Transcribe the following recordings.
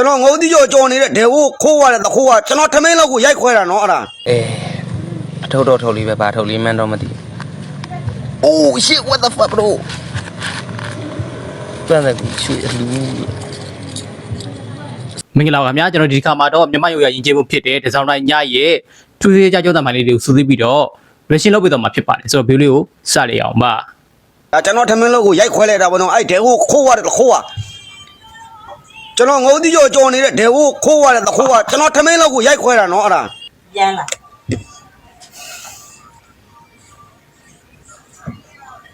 ကျွန်တော်ငုံတိကျော်ကြော်နေတဲ့ဒေဝခိုးရတဲ့တခိုးကကျွန်တော်ထမင်းလောက်ကိုရိုက်ခွဲတာနော်အဲ့ဒါအေးအထုတ်တော့ထုတ်လေးပဲပါထုတ်လေးမှန်းတော့မသိဘူး Oh shit what the fuck bro ပြန်တယ်ရွှေအလူမင်္ဂလာပါခင်ဗျာကျွန်တော်ဒီခါမှာတော့မြန်မာရုပ်ရရင်ကျေးမှုဖြစ်တဲ့ဒီဇိုင်းတိုင်းညရဲ့ထူးထူးခြားခြားကြောက်တဲ့မိုင်းလေးတွေကိုစူးစီးပြီးတော့ reaction လုပ်ပေးတော့မှာဖြစ်ပါတယ်ဆိုတော့ဗီဒီယိုလေးကိုစရအောင်ပါအဲကျွန်တော်ထမင်းလောက်ကိုရိုက်ခွဲလိုက်တာပေါ့နော်အဲ့ဒေဝခိုးရတဲ့တခိုးက ကျွန်တော်ငုံတိကျော်ကြော်နေတဲ့ဒေဝခိုးရတဲ့တခိုးကကျွန်တော်ထမင်းလောက်ကိုရိုက်ခွဲတာနော်အဲ့ဒါပြန်လာ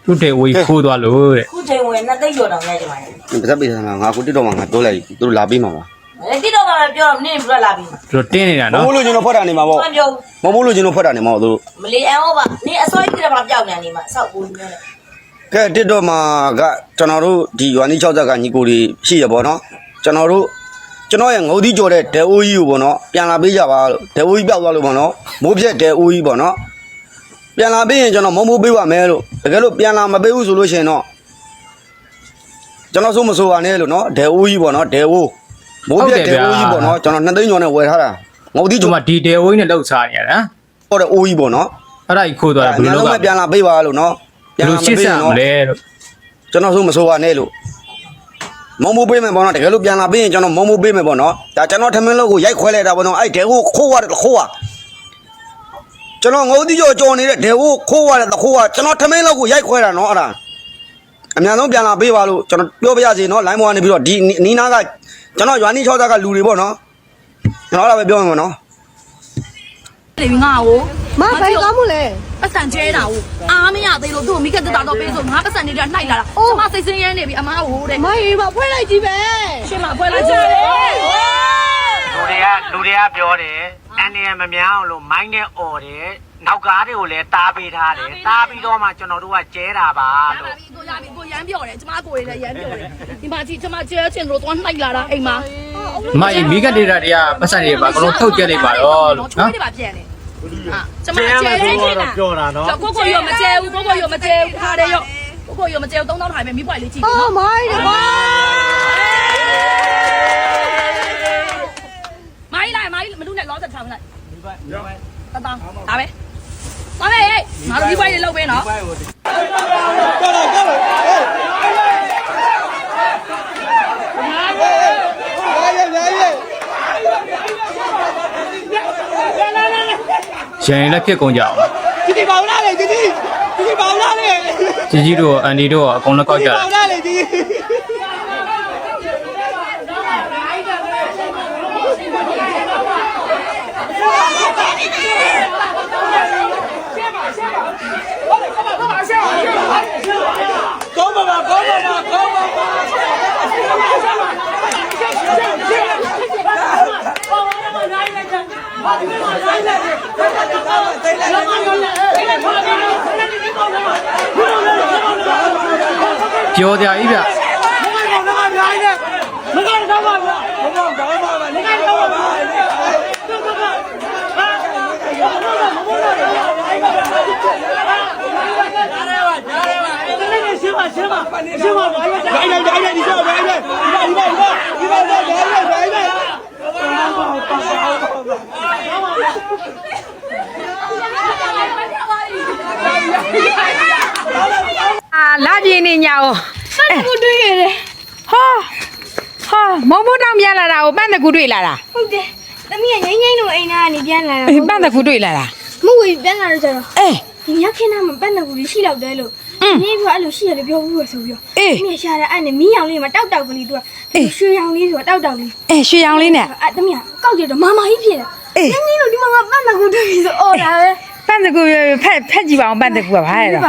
သူ့တဲ့ဝေးခိုးသွားလို့တဲ့ခုချိန်ဝင်နှစ်သိန်းကျော်တောင်ရကြပါလေပါဇက်ပေးတာငါကိုတစ်တော့မှငါပြောလိုက်သူတို့လာပြီးမှာပါအဲ့တိတော့ကလည်းပြောတော့မင်းဘယ်လာပြီသူတို့တင်းနေတာမနော်မိုးလို့ကျွန်တော်ဖွက်တာနေမှာပေါ့မပြောမမိုးလို့ကျွန်တော်ဖွက်တာနေမှာပေါ့သူတို့မလီအန်ဟောပါနင်းအစွဲကြီးတယ်မှာပျောက်နေနေမှာဆောက်ကိုမျိုးနဲ့ကဲတစ်တော့မှကကျွန်တော်တို့ဒီရွာနီ60ကညီကိုတွေရှိရပေါ့နော် ကျွန်တော်တို့ကျွန်တော်ရဲ့ငုံတိကျော်တဲ့ဒေအိုးကြီးကိုပေါ့နော်ပြန်လာပေးကြပါလို့ဒေအိုးကြီးပြောက်သွားလို့ပေါ့နော်မိုးပြက်ဒေအိုးကြီးပေါ့နော်ပြန်လာပေးရင်ကျွန်တော်မုံမိုးပေးပါမယ်လို့တကယ်လို့ပြန်လာမပေးဘူးဆိုလို့ရှိရင်တော့ကျွန်တော်ဆိုမဆိုပါနဲ့လို့နော်ဒေအိုးကြီးပေါ့နော်ဒေအိုးမိုးပြက်ဒေအိုးကြီးပေါ့နော်ကျွန်တော်နှစ်သိန်းကျော်နဲ့ဝယ်ထားတာငုံတိဒီကျော်မှာဒီတယ်ဝေးနဲ့လောက်စားနေရတာတော့တဲ့အိုးကြီးပေါ့နော်အဲ့ဒါကြီးခိုးသွားတယ်ဘယ်လိုလုပ်ကပြန်လာပေးပါလို့နော်ဘယ်လိုရှစ်ဆက်မလဲလို့ကျွန်တော်ဆိုမဆိုပါနဲ့လို့ မုံမိုးပေးမယ်ပေါ့နော်တကယ်လို့ပြန်လာပေးရင်ကျွန်တော်မုံမိုးပေးမယ်ပေါ့နော်ဒါကျွန်တော်ထမင်းလို့ကိုရိုက်ခွဲလိုက်တာပေါ့နော်အဲ့ဒေကိုခိုးရတယ်ခိုးရကျွန်တော်ငုံတိကျော်ကြော်နေတဲ့ဒေကိုခိုးရတယ်ခိုးရကျွန်တော်ထမင်းလို့ကိုရိုက်ခွဲတာနော်အဲ့ဒါအများဆုံးပြန်လာပေးပါလို့ကျွန်တော်ပြောပြရစီနော်လိုင်းပေါ်ကနေပြီးတော့ဒီနီးနားကကျွန်တော်ရွာနီး6သားကလူတွေပေါ့နော်ကျွန်တော်အဲ့ဒါပဲပြောမှာပေါ့နော်နေပြီငါ့ကိုမဘယ်ကောင်းမလဲ ပတ်စံကျဲတာကိုအားမရသေးလို့သူ့ကိုမိခက်တက်တာတော့ပေးဆိုငါပတ်စံနေတာနှိုက်လာတာကျမစိတ်ဆင်းရဲနေပြီအမားကိုတဲ့မအေးမဖွဲလိုက်ကြည့်ပဲရှင်းမဖွဲလိုက်ကြတယ်လူတွေကလူတွေကပြောတယ်အန်ဒီရမများအောင်လို့မိုင်းနဲ့អော်တယ်နောက်ကားတွေကိုလည်းတားပေးထားတယ်တားပြီးတော့မှကျွန်တော်တို့ကကျဲတာပါရလို့ပြီကိုရပြီကိုရမ်းပြောတယ်ကျမကိုရလည်းရမ်းပြောတယ်ဒီမှာကြည့်ကျမကျဲချင်လို့သွားနှိုက်လာတာအိမ်မှာမအီမိကတေတာတွေကပတ်စံတွေပါကတော့ထုတ်ကြလိုက်ပါတော့လို့နော် နော်ချိုးနေပါပြန်တယ်ဟာကျမကျဲကျဲမှာချင်ဆိုတာတော့ပြောတာနော်ကိုကိုရောမကျဲဘူးကိုကိုရောမကျဲဘူးခါတယ်ရောကိုကိုရောမကျဲဘူး3000ထိုင်မယ်မိပွိုင်လေးကြည့်ပြီအော်နော်မိုင်းတယ်ကွာမိုင်းလိုက်မိုင်းမလူနဲ့လောသက်ထားမလိုက်တတောင်းဒါပဲသွားမယ်ငါတို့မိပွိုင်လေးလုပ်ပေးနော် ရန်ရင်လည်းဖြစ်ကုန်ကြအောင်ဒီဒီပေါလာလေဒီဒီဒီဒီပေါလာလေជីជីတို့အန်ဒီတို့ကအကုန်လုံးကောက်ကြတယ်ပေါလာလေဒီကောင်းပါပါကောင်းပါပါကောင်းပါပါ ပြောကြကြီးဗျမကတော့တော့ရိုင်းနေမကတော့ပါဗျာမကတော့တော့ပါဗျာမကတော့ပါဗျာရှင်းပါရှင်းပါရှင်းပါရိုင်းရိုင်းရိုင်းရိုင်းဒီတော့ရိုင်းရိုင်းဒီပါဒီပါဒီပါဒီပါရိုင်းရိုင်းရိုင်းရိုင်း အာလာပြင်းနေညာ哦ပတ်တကူတွေ့ခဲ့တယ်ဟာဟာမုံမတောင်ပြန်လာတာကိုပတ်တကူတွေ့လာတာ ဟုတ်တယ်။သမီးကငိမ့်ငိမ့်လို့အိမ်သားကနေပြန်လာတာ အေးပတ်တကူတွေ့လာတာ မဟုတ်ဘူးပြန်လာတော့ကျတော့ အေး ဒီညခင်းသားမှာပတ်နေကူကြီးရှိတော့တယ်လို့ อืม နေပြီးအဲ့လိုရှိရတယ်ပြောဘူးပဲဆိုပြီးတော့ အေး သမီးရှာတဲ့အဲ့နဲ့မီးရောင်လေးမှာတောက်တောက်ကလေးသူက ရွှေရောင်လေးဆိုတော့တောက်တောက်လေးအေးရွှေရောင်လေးနဲ့အဲ့သမီးကကောက်ကြတော့မာမာကြီးဖြစ်တယ်အေးငိမ့်ငိမ့်လို့ဒီမှာကပတ်နေကူတွေ့ပြီဆိုအော်တာပဲပတ်တကူဖက်ဖက်ကြည့်ပါအောင်ပတ်တကူကဘာလဲတော့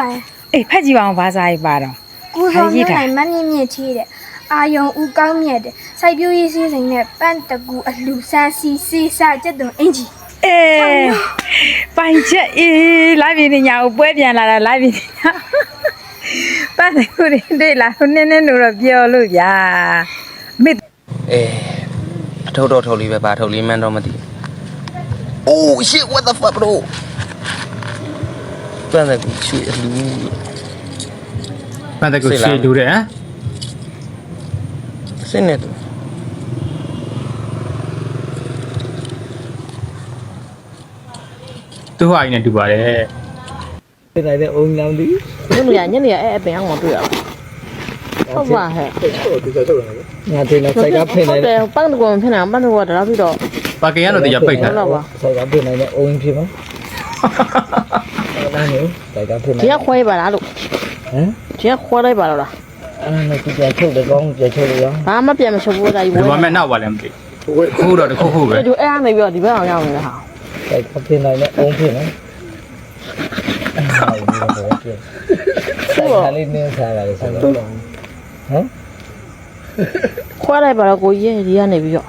အေးဖက်ကြည့်ပါအောင်ဘာစားရေးပါတော့ကိုစောမျိုးနိုင်မမြင့်မြင့်ချေးတဲ့အာယုံဦးကောင်းမြတ်တဲ့စိုက်ပျိုးရေးစည်းစိမ်နဲ့ပန့်တကူအလှဆန်းစီစေးစကြက်သွန်အင်ဂျီအေးပိုင်ချက်အေးလာပြင်းနေညာကိုပွဲပြန်လာတာလာပြင်းနေညာပတ်တကူတွေတွေ့လာနည်းနည်းလို့တော့ပြောလို့ဗျာမေ အေးအထုတ်တော့ထုတ်လေးပဲပါထုတ်လေးမှန်းတော့မသိဘူး Oh shit what the fuck bro ပန်းတဲ့ကူချွေအလူပန်းတဲ့ကူချွေလူတဲ့ဟမ်စင်းနေသူသူဟာကြီးနဲ့တူပါတယ်ဒီတိုင်းတဲ့အုံလောင်းသည်ညနေညနေအဲ့အပင်အောင်မတွေ့ရဘူးဟုတ်ပါဟဲ့ဒီကတော့ဒီကတော့လည်း ငါတင်တော့စိုက်ကဖြစ်ဟုနိုင်တ်တတဲ့ယ်ပန်းတကွန်ဖြစ်နေပန်းတကွန်တော့ပြီးတော့ပါကင်ကတော့တရားပိတ်ထားဟုတ်လားပါစိုက်ကဖြစ်နိုင်တဲ့အုံဖြစ်မှာအဲ့ဒါမျိုးစိုက်ကဖြစ်နိုင်ဒီကခွဲပါလားလို့ဟမ်ဒီကခွဲလိုက်ပါတော့လားအဲ့ဒါနဲ့ပြန်ချုပ်တယ်ကောင်းပြန်ချုပ်လို့ရဘာမှပြန်မချုပ်ဘူးဒါကြီးဒီမှာမဲ့နောက်ပါလည်းမသိခုတော့တစ်ခုခုပဲဒီအဲ့အားနေပြီးတော့ဒီဘက်အောင်ရောက်နေတာဟာစိုက်ကဖြစ်နိုင်တဲ့အုံဖြစ်နော်ဟုတ်ပြီစိုက်ကလေးနင်းစားပါလေစိုက်ကဟမ် ခွဲလိုက်ပါတော့ကိုကြီးရဲ့ဒီကနေပြီးတော့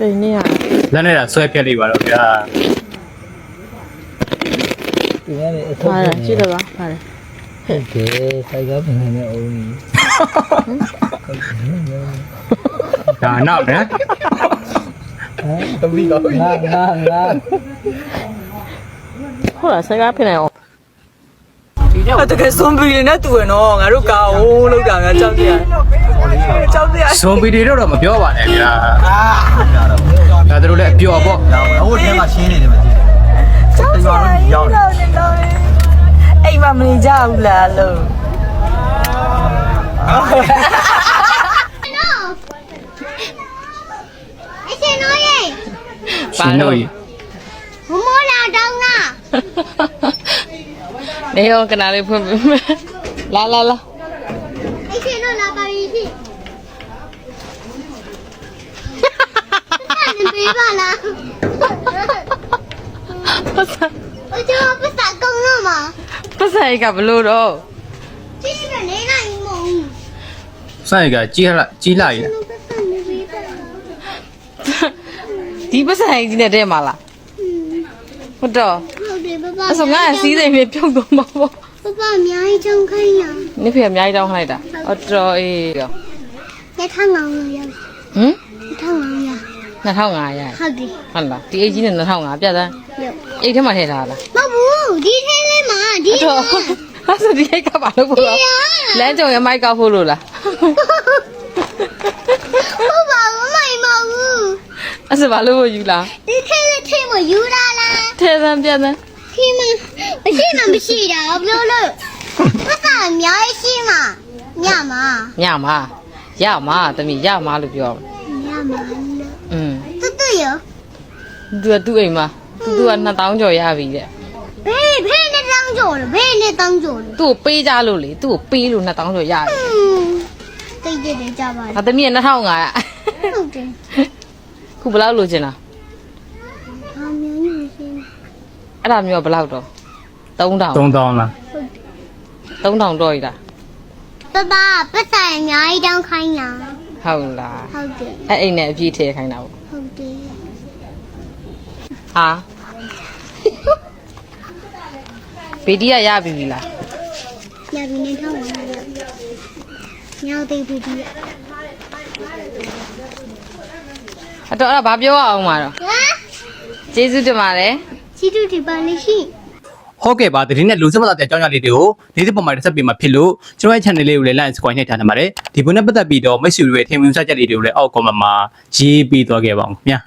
ဒီနေ့ဟာလက်နဲ့ဆွဲဖြတ်လိုက်ပါတော့ဗျာဒီနေ့အထုပ်ဟာဖြစ်ကြည့်တော့ပါဟာဟုတ်ကဲ့စိုက်ကဖြစ်နိုင်တဲ့အုံကြီးဒါနောက်နော်တပီတော့ငါငါငါဟုတ်လားစကားဖြစ်နေအောင် တကယ်စွန်ပီနဲ့တူရနော်ငါတို့ကာအိုးလောက်တာငါကြောက်ကြရတယ်ကြောက်ကြရဇွန်ပီတွေတော့မပြောပါနဲ့ဗျာဒါတို့လည်းအပျော်ပေါ့ဟုတ်တယ်မှာရှင်းနေတယ်မှာကြည့်ကြောက်ကြရရောက်နေအိမ်မမနေကြဘူးလားလို့အရှင်တို့ရေရှင်တို့ကြီးမမောလာတောင်းလား အေးဟောကနာလေးဖွင့်ပေးမယ်လာလာလာအရှင်တို့လာပါပြီရှင်နင်ပေးပါလားပတ်စံအကျိုးပတ်စံကောင်းတော့မှာပတ်စံကဘလို့တော့ကြီးကနေနိုင်မုံဆိုင်ကကြီးလာကြီးလာရင်ပတ်စံနင်ပေးပါလားဒီပတ်စံကြီးနဲ့တဲ့မှာလားဟုတ်တော့ ဟုတ်တယ်ပပအဲ့ဆိုငါအစည်းစိမ်မြေပြုတ်တော့မှာပေါ့ပပအများကြီးကြောင်းခိုင်းရနိဖေအများကြီးတောင်းခိုင်းလိုက်တာအော်တော်အေးရောလက်ထောင်းအောင်ရရဟမ်လက်ထောင်းအောင်ရ2500ရဟုတ်တယ်ဟုတ်လားဒီအိတ်ကြီးနဲ့2500ပြတ်သားရုပ်အိတ်ထဲမှာထည့်ထားလားမဟုတ်ဘူးဒီထဲလေးမှာဒီအဲ့တော့အဲ့ဆိုဒီအိတ်ကဘာလို့ပို့တော့လမ်းကြုံရမိုက်ကောက်ဖို့လို့လားဟုတ်ပါဘူးမိုင်မဟုတ်ဘူးအဲ့ဆိုဘာလို့ပို့ယူလားဒီထဲလေးထဲမှာယူလာလားထည့်သမ်းပြတ်သား ဒီမှာမရှိမှမရှိတာဘလို့လို့ပပအများကြီးရှိမှာညမှာညမှာရမှာတမီးရမှာလို့ပြောညမှာอืมတူတူရသူကသူ့အိမ်မှာသူက2000ကျော်ရပြီတဲ့ဘေးဘေးနဲ့တောင်းကြတယ်ဘေးနဲ့တောင်းကြတယ်သူ့ကိုပေးကြလို့လေသူ့ကိုပေးလို့2000ကျော်ရတယ်တိတ်ကြတယ်ကြပါ။ဟာတမီးက2500ဟုတ်တယ်ခုဘယ်လောက်လိုချင်တာ အမျိုးကြီးရှိနေ ။ အဲ့ဒါမျိုးကဘယ်လောက်တော့3000 3000လား3000တော့ရတာပပပတ်ဆိုင်အများကြီးတောင်းခိုင်းလားဟုတ်လားဟုတ်တယ်။အဲ့အိမ်နဲ့အပြည့်ထည့်ခိုင်းတာပေါ့ဟုတ်တယ်။ဟာဗီဒီယရပြီပြီလားညပြီနေထောင်းပါညောင်သိပြီဒီ။အတော့အဲ့ဒါဘာပြောရအောင်မှာတော့ဟမ်။ကျေးဇူးတင်ပါတယ် စီတူဒီပါလေးရှိဟုတ်ကဲ့ပါတတိနဲ့လူစမသားတဲ့အကြောင်းအရာလေးတွေကိုနေ့စဉ်ပုံမှန်တစ်ဆက်ပေးမှာဖြစ်လို့ကျွန်တော်ရဲ့ channel လေးကိုလည်း like and subscribe နှိပ်ထားနေပါတယ်ဒီပုံနဲ့ပတ်သက်ပြီးတော့မိတ်ဆွေတွေရဲ့ထင်မြင်စချက်လေးတွေကိုလည်းအောက် comment မှာရေးပေးသွားခဲ့ပါအောင်ခင်ဗျာ